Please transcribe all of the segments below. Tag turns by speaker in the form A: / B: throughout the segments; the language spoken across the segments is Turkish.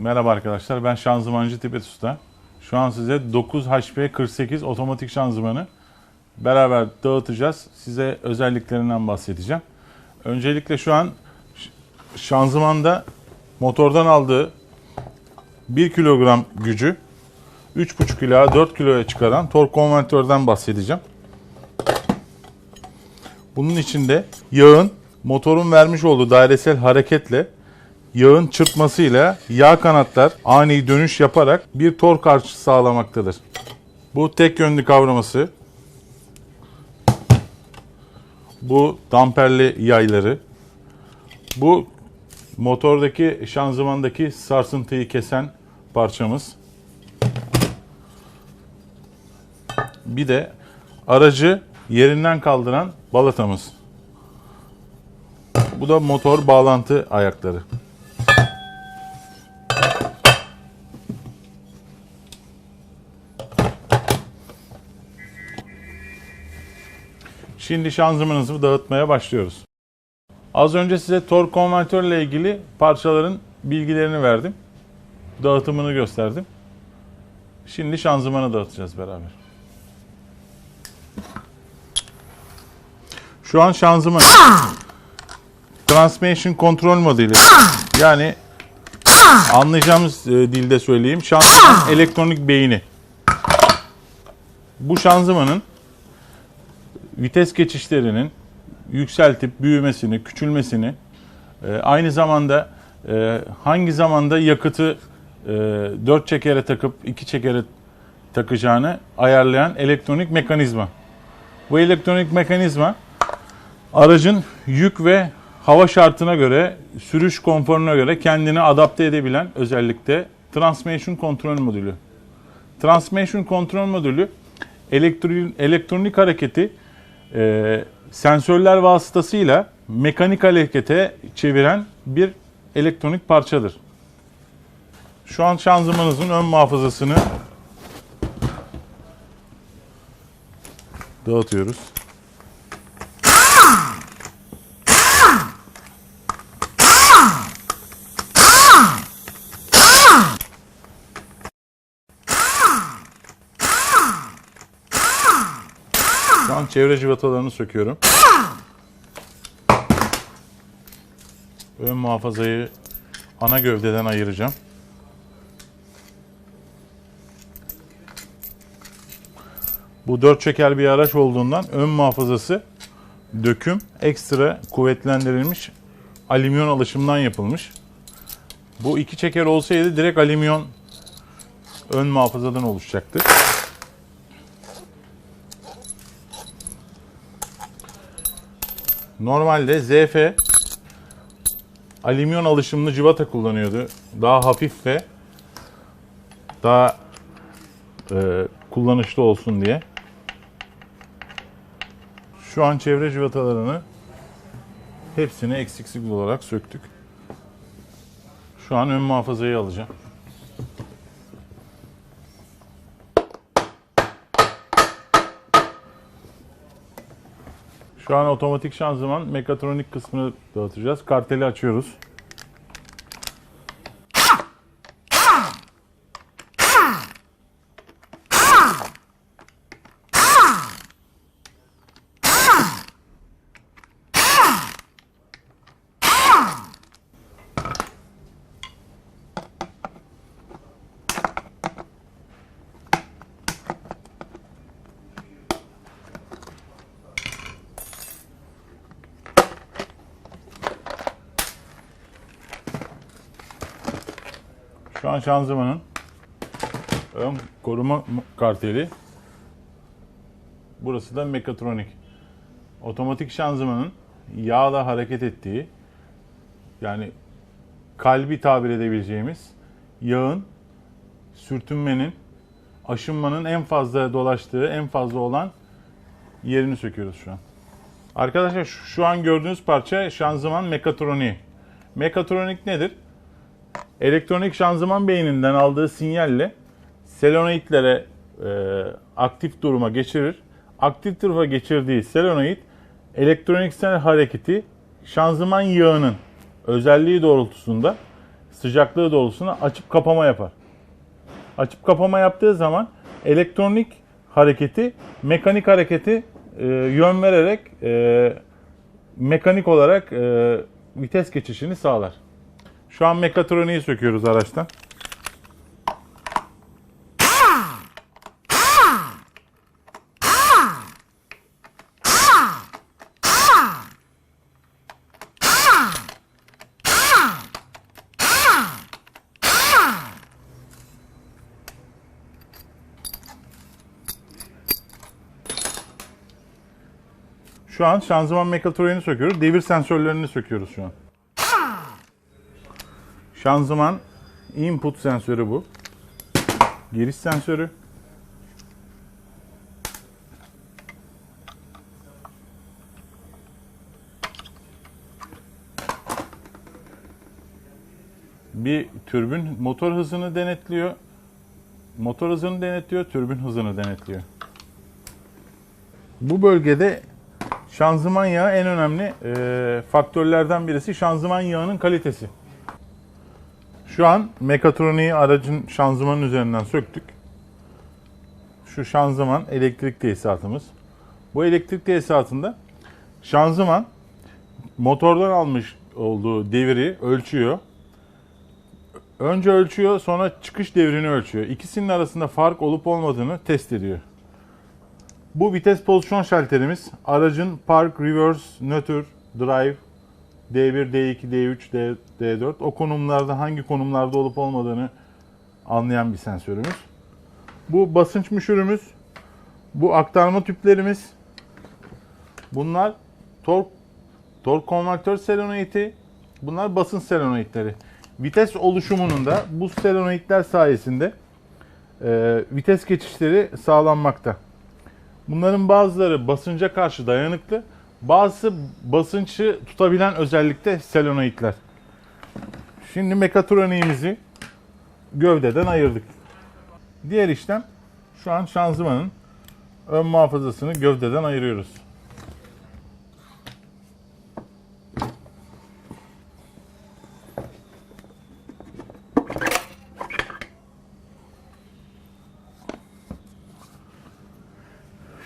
A: Merhaba arkadaşlar ben şanzımancı Tibet Usta. Şu an size 9 HP 48 otomatik şanzımanı beraber dağıtacağız. Size özelliklerinden bahsedeceğim. Öncelikle şu an şanzımanda motordan aldığı 1 kilogram gücü 3,5 ila 4 kiloya çıkaran tork konvertörden bahsedeceğim. Bunun içinde yağın motorun vermiş olduğu dairesel hareketle yağın çırpmasıyla yağ kanatlar ani dönüş yaparak bir tork artışı sağlamaktadır. Bu tek yönlü kavraması. Bu damperli yayları. Bu motordaki şanzımandaki sarsıntıyı kesen parçamız. Bir de aracı yerinden kaldıran balatamız. Bu da motor bağlantı ayakları. Şimdi şanzımanımızı dağıtmaya başlıyoruz. Az önce size tork konvertörle ilgili parçaların bilgilerini verdim. Dağıtımını gösterdim. Şimdi şanzımanı dağıtacağız beraber. Şu an şanzıman Transmission Control modeli. Yani anlayacağımız e, dilde söyleyeyim. Şanzıman elektronik beyni. Bu şanzımanın vites geçişlerinin yükseltip büyümesini, küçülmesini, e, aynı zamanda e, hangi zamanda yakıtı e, 4 çekere takıp 2 çekere takacağını ayarlayan elektronik mekanizma. Bu elektronik mekanizma aracın yük ve hava şartına göre, sürüş konforuna göre kendini adapte edebilen özellikle Transmission Control Modülü. Transmission Control Modülü elektro- elektronik hareketi e, sensörler vasıtasıyla mekanik harekete çeviren bir elektronik parçadır. Şu an şanzımanınızın ön muhafazasını dağıtıyoruz. Şu an çevre cıvatalarını söküyorum. Ön muhafazayı ana gövdeden ayıracağım. Bu dört çeker bir araç olduğundan ön muhafazası döküm ekstra kuvvetlendirilmiş alüminyon alışımdan yapılmış. Bu iki çeker olsaydı direkt alüminyon ön muhafazadan oluşacaktı. Normalde ZF alüminyon alışımlı cıvata kullanıyordu. Daha hafif ve daha e, kullanışlı olsun diye. Şu an çevre cıvatalarını hepsini eksiksiz olarak söktük. Şu an ön muhafazayı alacağım. Şu an otomatik şanzıman mekatronik kısmını dağıtacağız. Karteli açıyoruz. An şanzımanın ön koruma karteli. Burası da mekatronik. Otomatik şanzımanın yağla hareket ettiği yani kalbi tabir edebileceğimiz yağın sürtünmenin aşınmanın en fazla dolaştığı, en fazla olan yerini söküyoruz şu an. Arkadaşlar şu an gördüğünüz parça şanzıman mekatroniği. Mekatronik nedir? Elektronik şanzıman beyninden aldığı sinyalle selenoidlere e, aktif duruma geçirir. Aktif duruma geçirdiği selenoid elektroniksel hareketi şanzıman yağının özelliği doğrultusunda sıcaklığı doğrultusunda açıp kapama yapar. Açıp kapama yaptığı zaman elektronik hareketi mekanik hareketi e, yön vererek e, mekanik olarak e, vites geçişini sağlar. Şu an mekatroniği söküyoruz araçtan. Şu an şanzıman mekatroniğini söküyoruz. Devir sensörlerini söküyoruz şu an. Şanzıman input sensörü bu. Giriş sensörü. Bir türbün motor hızını denetliyor. Motor hızını denetliyor, türbün hızını denetliyor. Bu bölgede şanzıman yağı en önemli e, faktörlerden birisi şanzıman yağının kalitesi. Şu an mekatroniği aracın şanzımanın üzerinden söktük. Şu şanzıman elektrik tesisatımız. Bu elektrik tesisatında şanzıman motordan almış olduğu deviri ölçüyor. Önce ölçüyor sonra çıkış devrini ölçüyor. İkisinin arasında fark olup olmadığını test ediyor. Bu vites pozisyon şalterimiz aracın park, reverse, nötr, drive, D1, D2, D3, D, D4 o konumlarda hangi konumlarda olup olmadığını anlayan bir sensörümüz. Bu basınç müşürümüz. Bu aktarma tüplerimiz. Bunlar tork, tork konvektör solenoidi. Bunlar basınç solenoidleri. Vites oluşumunun da bu solenoidler sayesinde e, vites geçişleri sağlanmakta. Bunların bazıları basınca karşı dayanıklı, bazısı basınçı tutabilen özellikte selenoidler. Şimdi mekatroniğimizi gövdeden ayırdık. Diğer işlem şu an şanzımanın ön muhafazasını gövdeden ayırıyoruz.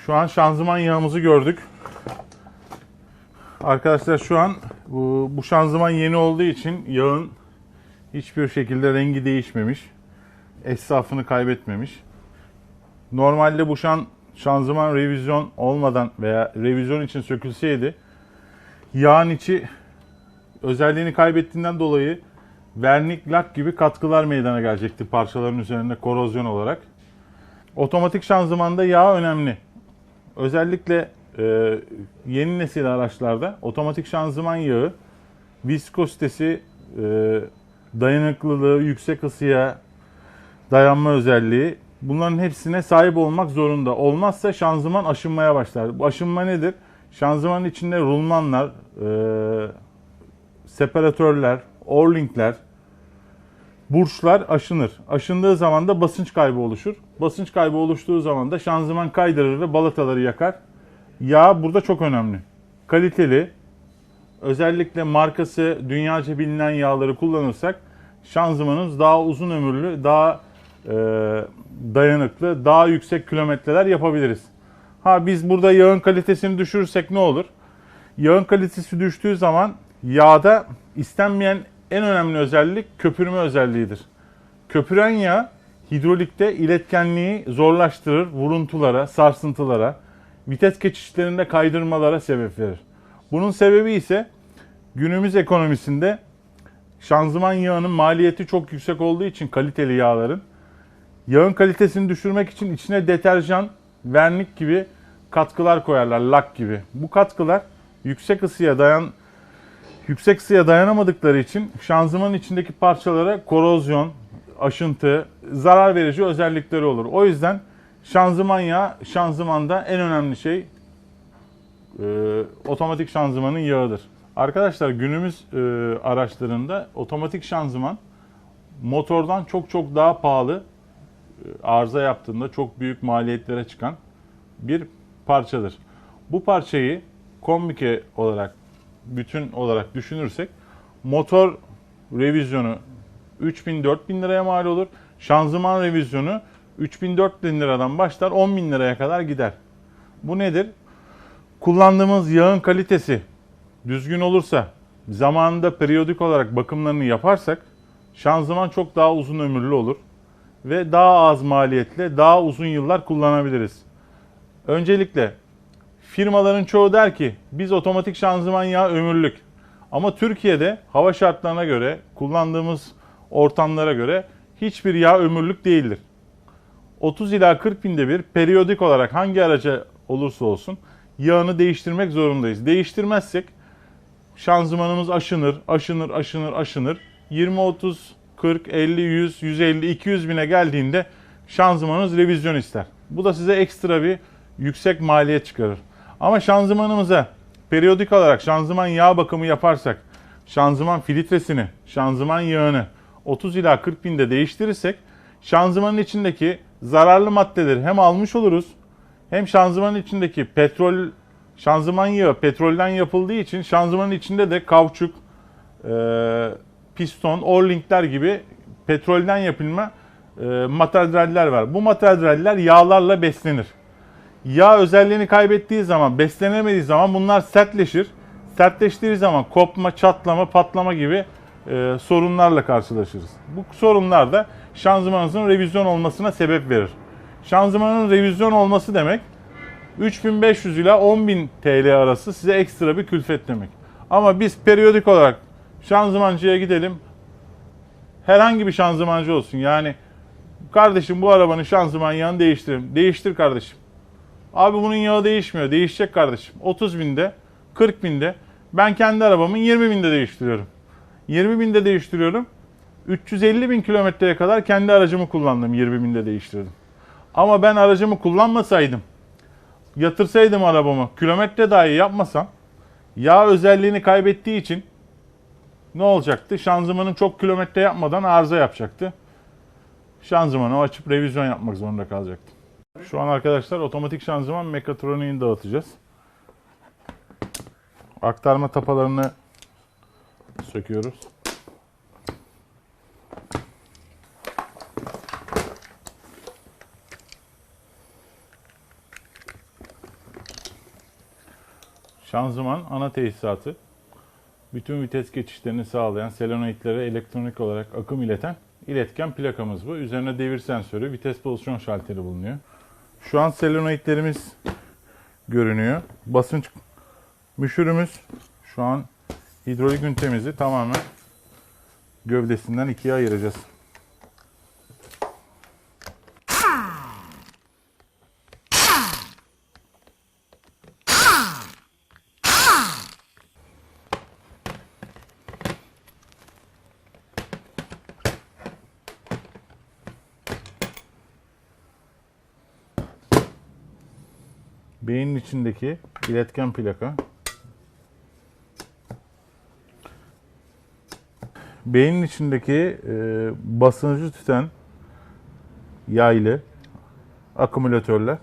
A: Şu an şanzıman yağımızı gördük. Arkadaşlar şu an bu, bu şanzıman yeni olduğu için yağın hiçbir şekilde rengi değişmemiş. Esrafını kaybetmemiş. Normalde bu şan, şanzıman revizyon olmadan veya revizyon için sökülseydi yağın içi özelliğini kaybettiğinden dolayı vernik lak gibi katkılar meydana gelecekti parçaların üzerinde korozyon olarak. Otomatik şanzımanda yağ önemli. Özellikle e, yeni nesil araçlarda otomatik şanzıman yağı viskozitesi, e, dayanıklılığı, yüksek ısıya dayanma özelliği bunların hepsine sahip olmak zorunda. Olmazsa şanzıman aşınmaya başlar. Bu aşınma nedir? Şanzımanın içinde rulmanlar, e, separatörler, orlinkler, burçlar aşınır. Aşındığı zaman da basınç kaybı oluşur. Basınç kaybı oluştuğu zaman da şanzıman kaydırır ve balataları yakar. Yağ burada çok önemli. Kaliteli, özellikle markası dünyaca bilinen yağları kullanırsak şanzımanımız daha uzun ömürlü, daha e, dayanıklı, daha yüksek kilometreler yapabiliriz. Ha biz burada yağın kalitesini düşürürsek ne olur? Yağın kalitesi düştüğü zaman yağda istenmeyen en önemli özellik köpürme özelliğidir. Köpüren yağ hidrolikte iletkenliği zorlaştırır, vuruntulara, sarsıntılara, vites geçişlerinde kaydırmalara sebep verir. Bunun sebebi ise günümüz ekonomisinde şanzıman yağının maliyeti çok yüksek olduğu için kaliteli yağların yağın kalitesini düşürmek için içine deterjan, vernik gibi katkılar koyarlar, lak gibi. Bu katkılar yüksek ısıya dayan yüksek ısıya dayanamadıkları için şanzımanın içindeki parçalara korozyon, aşıntı, zarar verici özellikleri olur. O yüzden şanzıman yağı şanzımanda en önemli şey e, otomatik şanzımanın yağıdır. Arkadaşlar günümüz e, araçlarında otomatik şanzıman motordan çok çok daha pahalı e, arıza yaptığında çok büyük maliyetlere çıkan bir parçadır. Bu parçayı kombike olarak bütün olarak düşünürsek motor revizyonu 3000-4000 liraya mal olur. Şanzıman revizyonu 3000-4000 liradan başlar 10.000 liraya kadar gider. Bu nedir? Kullandığımız yağın kalitesi düzgün olursa, zamanında periyodik olarak bakımlarını yaparsak şanzıman çok daha uzun ömürlü olur ve daha az maliyetle daha uzun yıllar kullanabiliriz. Öncelikle firmaların çoğu der ki biz otomatik şanzıman yağı ömürlük. Ama Türkiye'de hava şartlarına göre, kullandığımız ortamlara göre hiçbir yağ ömürlük değildir. 30 ila 40 binde bir periyodik olarak hangi araca olursa olsun yağını değiştirmek zorundayız. Değiştirmezsek şanzımanımız aşınır, aşınır, aşınır, aşınır. 20, 30, 40, 50, 100, 150, 200 bine geldiğinde şanzımanınız revizyon ister. Bu da size ekstra bir yüksek maliyet çıkarır. Ama şanzımanımıza periyodik olarak şanzıman yağ bakımı yaparsak, şanzıman filtresini, şanzıman yağını 30 ila 40 binde değiştirirsek şanzımanın içindeki zararlı maddeleri hem almış oluruz hem şanzımanın içindeki petrol, şanzıman yağı petrolden yapıldığı için şanzımanın içinde de kauçuk, e, piston, orlinkler gibi petrolden yapılma e, materyaller var. Bu materyaller yağlarla beslenir. Yağ özelliğini kaybettiği zaman, beslenemediği zaman bunlar sertleşir. Sertleştiği zaman kopma, çatlama, patlama gibi e, sorunlarla karşılaşırız. Bu sorunlar da şanzımanınızın revizyon olmasına sebep verir. Şanzımanın revizyon olması demek 3500 ila 10.000 TL arası size ekstra bir külfet demek. Ama biz periyodik olarak şanzımancıya gidelim. Herhangi bir şanzımancı olsun. Yani kardeşim bu arabanın şanzıman yağını değiştirelim. Değiştir kardeşim. Abi bunun yağı değişmiyor. Değişecek kardeşim. 30 binde, 40 binde. Ben kendi arabamın 20 binde değiştiriyorum. 20 binde değiştiriyorum. 350 bin kilometreye kadar kendi aracımı kullandım 20 binde değiştirdim. Ama ben aracımı kullanmasaydım, yatırsaydım arabamı, kilometre dahi yapmasam, yağ özelliğini kaybettiği için ne olacaktı? Şanzımanım çok kilometre yapmadan arıza yapacaktı. Şanzımanı açıp revizyon yapmak zorunda kalacaktım. Şu an arkadaşlar otomatik şanzıman mekatroniğini dağıtacağız. Aktarma tapalarını söküyoruz. Şanzıman ana tesisatı. Bütün vites geçişlerini sağlayan, selenoidlere elektronik olarak akım ileten iletken plakamız bu. Üzerine devir sensörü, vites pozisyon şalteri bulunuyor. Şu an selenoidlerimiz görünüyor. Basınç müşürümüz şu an hidrolik ünitemizi tamamen gövdesinden ikiye ayıracağız. Beynin içindeki iletken plaka. Beynin içindeki e, basıncı tüten yaylı akümülatörler.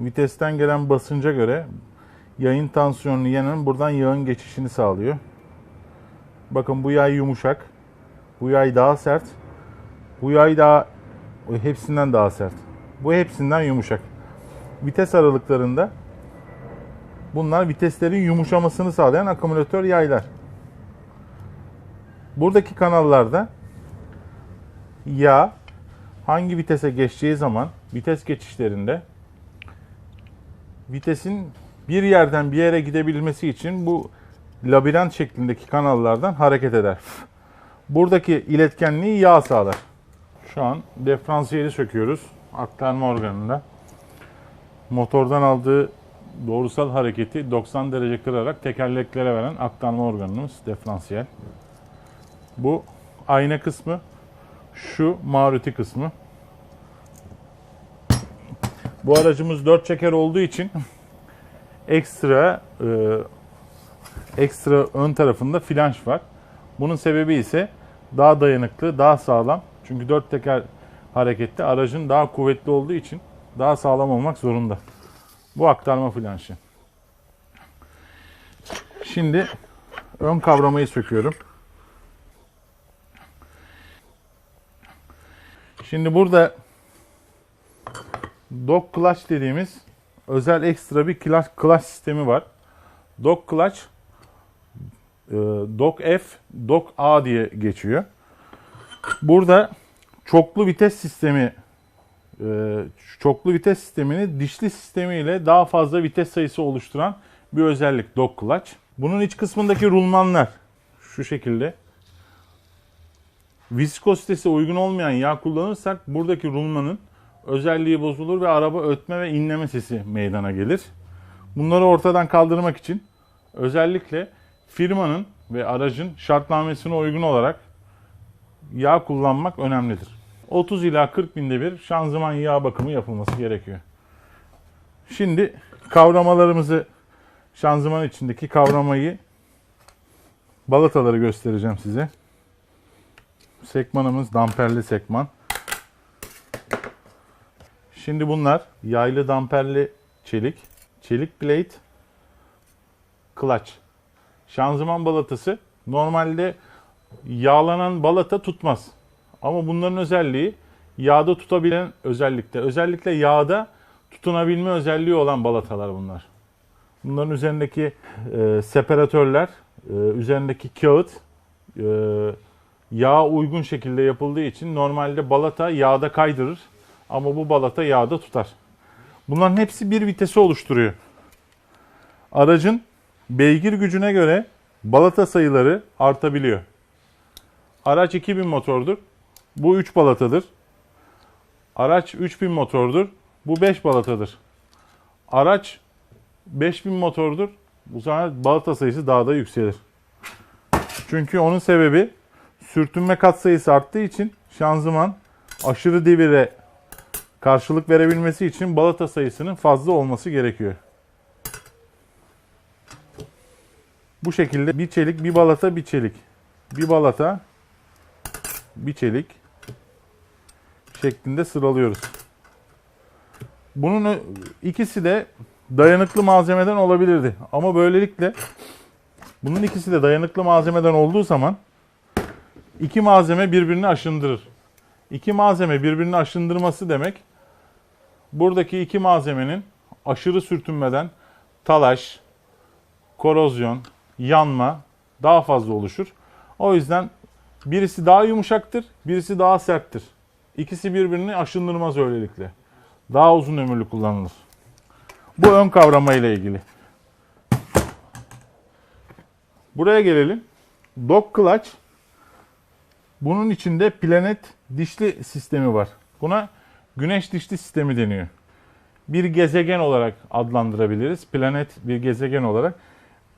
A: Vitesten gelen basınca göre yayın tansiyonunu yenen buradan yağın geçişini sağlıyor. Bakın bu yay yumuşak. Bu yay daha sert. Bu yay daha hepsinden daha sert. Bu hepsinden yumuşak vites aralıklarında bunlar viteslerin yumuşamasını sağlayan akümülatör yaylar. Buradaki kanallarda yağ hangi vitese geçeceği zaman vites geçişlerinde vitesin bir yerden bir yere gidebilmesi için bu labirent şeklindeki kanallardan hareket eder. Buradaki iletkenliği yağ sağlar. Şu an diferansiyeli söküyoruz aktarma organında motordan aldığı doğrusal hareketi 90 derece kırarak tekerleklere veren aktarma organımız diferansiyel. Bu ayna kısmı, şu Maruti kısmı. Bu aracımız 4 çeker olduğu için ekstra e, ekstra ön tarafında flanş var. Bunun sebebi ise daha dayanıklı, daha sağlam. Çünkü 4 teker harekette aracın daha kuvvetli olduğu için daha sağlam olmak zorunda. Bu aktarma flanşı. Şimdi ön kavramayı söküyorum. Şimdi burada dog clutch dediğimiz özel ekstra bir clutch, clutch sistemi var. Dog clutch e, dog F, dog A diye geçiyor. Burada çoklu vites sistemi çoklu vites sistemini dişli sistemiyle daha fazla vites sayısı oluşturan bir özellik dog clutch. Bunun iç kısmındaki rulmanlar şu şekilde. Viskozitesi uygun olmayan yağ kullanırsak buradaki rulmanın özelliği bozulur ve araba ötme ve inleme sesi meydana gelir. Bunları ortadan kaldırmak için özellikle firmanın ve aracın şartnamesine uygun olarak yağ kullanmak önemlidir. 30 ila 40 binde bir şanzıman yağ bakımı yapılması gerekiyor. Şimdi kavramalarımızı şanzıman içindeki kavramayı balataları göstereceğim size. Sekmanımız damperli sekman. Şimdi bunlar yaylı damperli çelik, çelik plate, clutch. Şanzıman balatası normalde yağlanan balata tutmaz. Ama bunların özelliği yağda tutabilen özellikte. Özellikle yağda tutunabilme özelliği olan balatalar bunlar. Bunların üzerindeki e, separatörler, e, üzerindeki kağıt e, yağa uygun şekilde yapıldığı için normalde balata yağda kaydırır. Ama bu balata yağda tutar. Bunların hepsi bir vitesi oluşturuyor. Aracın beygir gücüne göre balata sayıları artabiliyor. Araç 2000 motordur. Bu 3 balatadır. Araç 3000 motordur. Bu 5 balatadır. Araç 5000 motordur. Bu zaman balata sayısı daha da yükselir. Çünkü onun sebebi sürtünme katsayısı arttığı için şanzıman aşırı devire karşılık verebilmesi için balata sayısının fazla olması gerekiyor. Bu şekilde bir çelik, bir balata, bir çelik. Bir balata, bir çelik şeklinde sıralıyoruz. Bunun ikisi de dayanıklı malzemeden olabilirdi. Ama böylelikle bunun ikisi de dayanıklı malzemeden olduğu zaman iki malzeme birbirini aşındırır. İki malzeme birbirini aşındırması demek buradaki iki malzemenin aşırı sürtünmeden talaş, korozyon, yanma daha fazla oluşur. O yüzden birisi daha yumuşaktır, birisi daha serttir. İkisi birbirini aşındırmaz öylelikle. Daha uzun ömürlü kullanılır. Bu ön kavrama ile ilgili. Buraya gelelim. Dog clutch. Bunun içinde planet dişli sistemi var. Buna güneş dişli sistemi deniyor. Bir gezegen olarak adlandırabiliriz. Planet bir gezegen olarak.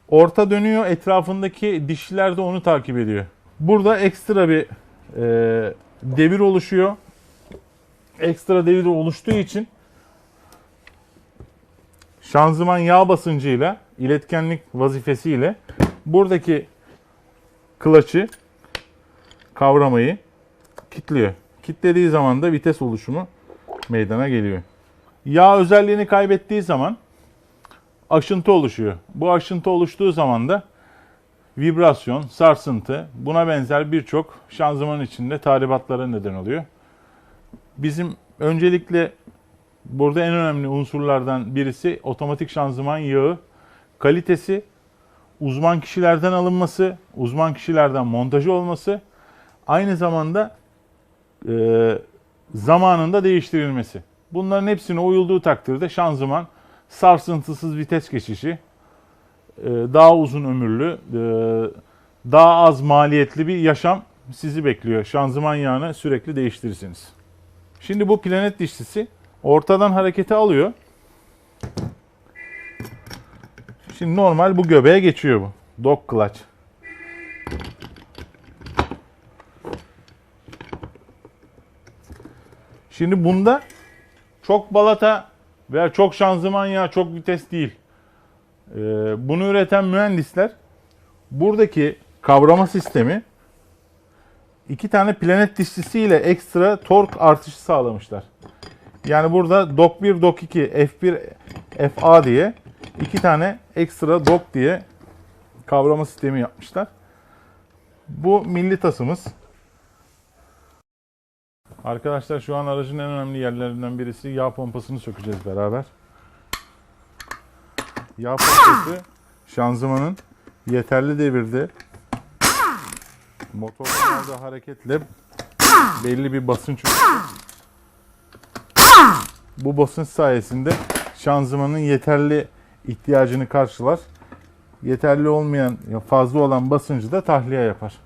A: Orta dönüyor, etrafındaki dişliler de onu takip ediyor. Burada ekstra bir e, devir oluşuyor. Ekstra devir oluştuğu için şanzıman yağ basıncıyla, iletkenlik vazifesiyle buradaki klaçı kavramayı kilitliyor. Kilitlediği zaman da vites oluşumu meydana geliyor. Yağ özelliğini kaybettiği zaman aşıntı oluşuyor. Bu aşıntı oluştuğu zaman da vibrasyon, sarsıntı, buna benzer birçok şanzıman içinde tahribatlara neden oluyor. Bizim öncelikle burada en önemli unsurlardan birisi otomatik şanzıman yağı kalitesi, uzman kişilerden alınması, uzman kişilerden montajı olması, aynı zamanda e, zamanında değiştirilmesi. Bunların hepsine uyulduğu takdirde şanzıman sarsıntısız vites geçişi, e, daha uzun ömürlü, e, daha az maliyetli bir yaşam sizi bekliyor. Şanzıman yağını sürekli değiştirirsiniz. Şimdi bu planet dişlisi ortadan hareketi alıyor. Şimdi normal bu göbeğe geçiyor bu. Dog clutch. Şimdi bunda çok balata veya çok şanzıman yağı, çok vites değil. Ee, bunu üreten mühendisler buradaki kavrama sistemi iki tane planet dişlisiyle ekstra tork artışı sağlamışlar. Yani burada DOK 1, DOK 2, F1, FA diye iki tane ekstra DOK diye kavrama sistemi yapmışlar. Bu milli tasımız. Arkadaşlar şu an aracın en önemli yerlerinden birisi yağ pompasını sökeceğiz beraber. Yağ pompası şanzımanın yeterli devirde motordan aldığı hareketle belli bir basınç üretiyor. Bu basınç sayesinde şanzımanın yeterli ihtiyacını karşılar. Yeterli olmayan, ya fazla olan basıncı da tahliye yapar.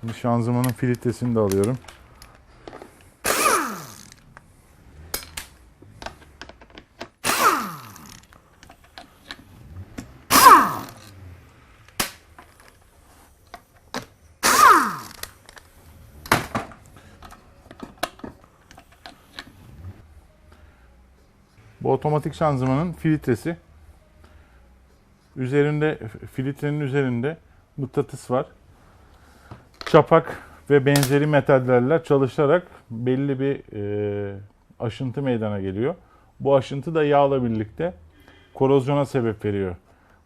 A: Şimdi şanzımanın filtresini de alıyorum. Bu otomatik şanzımanın filtresi. Üzerinde filtrenin üzerinde mıknatıs var. Çapak ve benzeri metallerle çalışarak belli bir e, aşıntı meydana geliyor. Bu aşıntı da yağla birlikte korozyona sebep veriyor.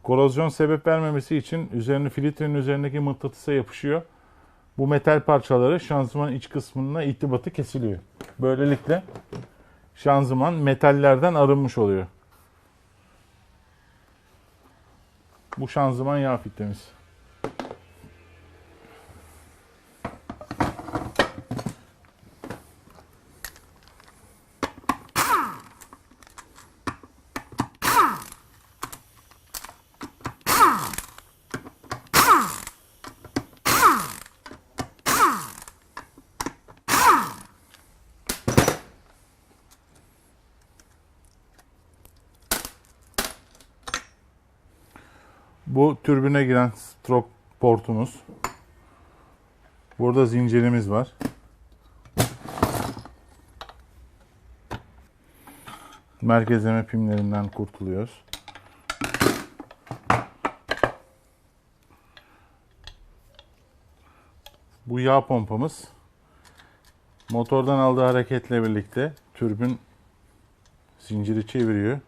A: Korozyon sebep vermemesi için üzerine filtrenin üzerindeki mıknatısa yapışıyor. Bu metal parçaları şanzıman iç kısmına irtibatı kesiliyor. Böylelikle şanzıman metallerden arınmış oluyor. Bu şanzıman yağ filtremiz. Türbüne giren stroke portumuz. Burada zincirimiz var. Merkezleme pimlerinden kurtuluyoruz. Bu yağ pompamız motordan aldığı hareketle birlikte türbün zinciri çeviriyor.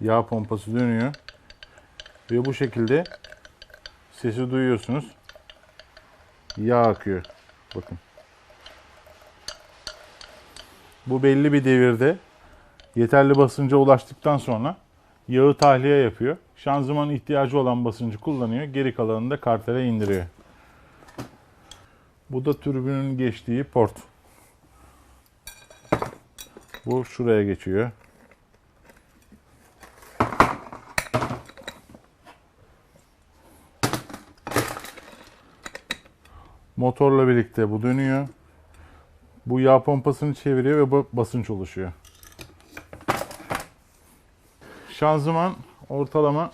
A: Yağ pompası dönüyor. Ve bu şekilde sesi duyuyorsunuz. Yağ akıyor. Bakın. Bu belli bir devirde yeterli basınca ulaştıktan sonra yağı tahliye yapıyor. Şanzımanın ihtiyacı olan basıncı kullanıyor. Geri kalanını da kartere indiriyor. Bu da türbünün geçtiği port. Bu şuraya geçiyor. Motorla birlikte bu dönüyor. Bu yağ pompasını çeviriyor ve basınç oluşuyor. Şanzıman ortalama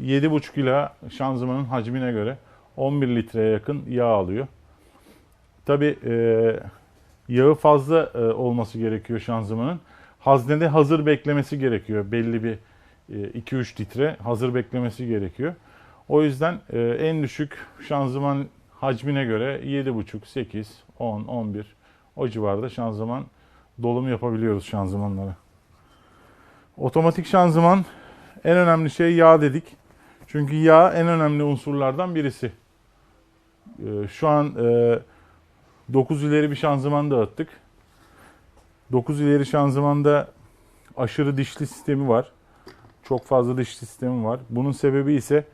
A: 7,5 ila şanzımanın hacmine göre 11 litreye yakın yağ alıyor. Tabi yağı fazla e, olması gerekiyor şanzımanın. Haznede hazır beklemesi gerekiyor. Belli bir e, 2-3 litre hazır beklemesi gerekiyor. O yüzden e, en düşük şanzıman hacmine göre 7,5, 8, 10, 11 o civarda şanzıman dolum yapabiliyoruz şanzımanlara. Otomatik şanzıman en önemli şey yağ dedik. Çünkü yağ en önemli unsurlardan birisi. Ee, Şu an e, 9 ileri bir şanzıman dağıttık. 9 ileri şanzımanda aşırı dişli sistemi var. Çok fazla dişli sistemi var. Bunun sebebi ise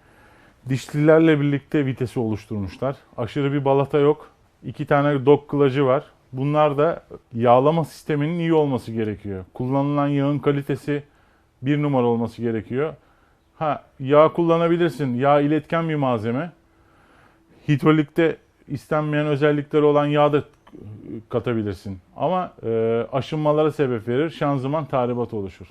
A: dişlilerle birlikte vitesi oluşturmuşlar. Aşırı bir balata yok. İki tane dog kılacı var. Bunlar da yağlama sisteminin iyi olması gerekiyor. Kullanılan yağın kalitesi bir numara olması gerekiyor. Ha yağ kullanabilirsin. Yağ iletken bir malzeme. Hidrolikte istenmeyen özellikleri olan yağ da katabilirsin. Ama e, aşınmalara sebep verir. Şanzıman tahribat oluşur.